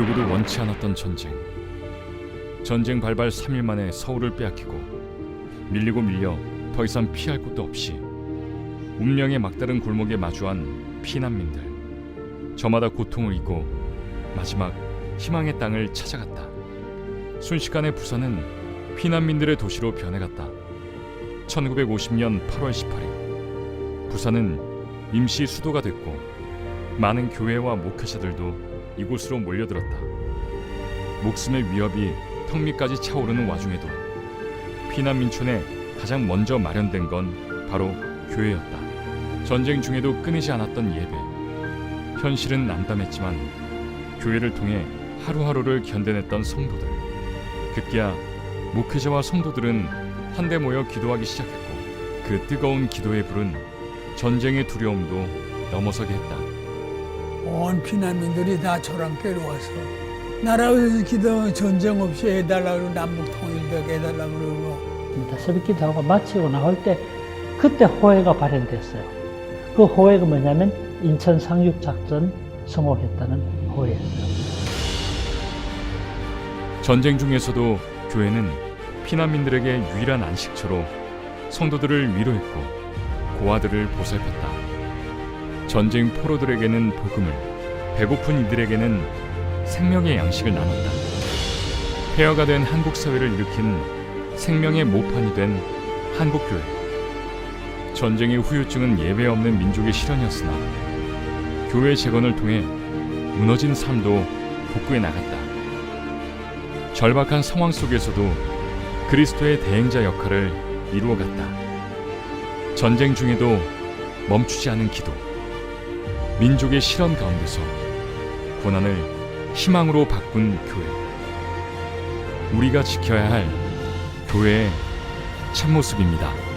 누구도 원치 않았던 전쟁. 전쟁 발발 3일 만에 서울을 빼앗기고 밀리고 밀려 더 이상 피할 곳도 없이 운명의 막다른 골목에 마주한 피난민들. 저마다 고통을 잊고 마지막 희망의 땅을 찾아갔다. 순식간에 부산은 피난민들의 도시로 변해갔다. 1950년 8월 18일 부산은 임시 수도가 됐고 많은 교회와 목회자들도 이곳으로 몰려들었다. 목숨의 위협이 턱 밑까지 차오르는 와중에도 피난민촌에 가장 먼저 마련된 건 바로 교회였다. 전쟁 중에도 끊이지 않았던 예배. 현실은 난담했지만 교회를 통해 하루하루를 견뎌냈던 성도들. 급기야 목회자와 성도들은 한데 모여 기도하기 시작했고 그 뜨거운 기도의 불은 전쟁의 두려움도 넘어서게 했다. 온 피난민들이 다 저랑께로 와서 나라에서 기도 전쟁 없이 해달라고 남북 통일되게 해달라고 그러고 새벽 기도하고 마치고 나올 때 그때 호해가 발현됐어요. 그 호해가 뭐냐면 인천 상륙 작전 성공했다는 호해였어요. 전쟁 중에서도 교회는 피난민들에게 유일한 안식처로 성도들을 위로했고 고아들을 보살폈다. 전쟁 포로들에게는 복음을, 배고픈 이들에게는 생명의 양식을 나눴다. 폐허가 된 한국 사회를 일으킨 생명의 모판이 된 한국교회. 전쟁의 후유증은 예배 없는 민족의 실현이었으나 교회 재건을 통해 무너진 삶도 복구해 나갔다. 절박한 상황 속에서도 그리스도의 대행자 역할을 이루어갔다. 전쟁 중에도 멈추지 않은 기도. 민족의 실현 가운데서 고난을 희망으로 바꾼 교회. 우리가 지켜야 할 교회의 참모습입니다.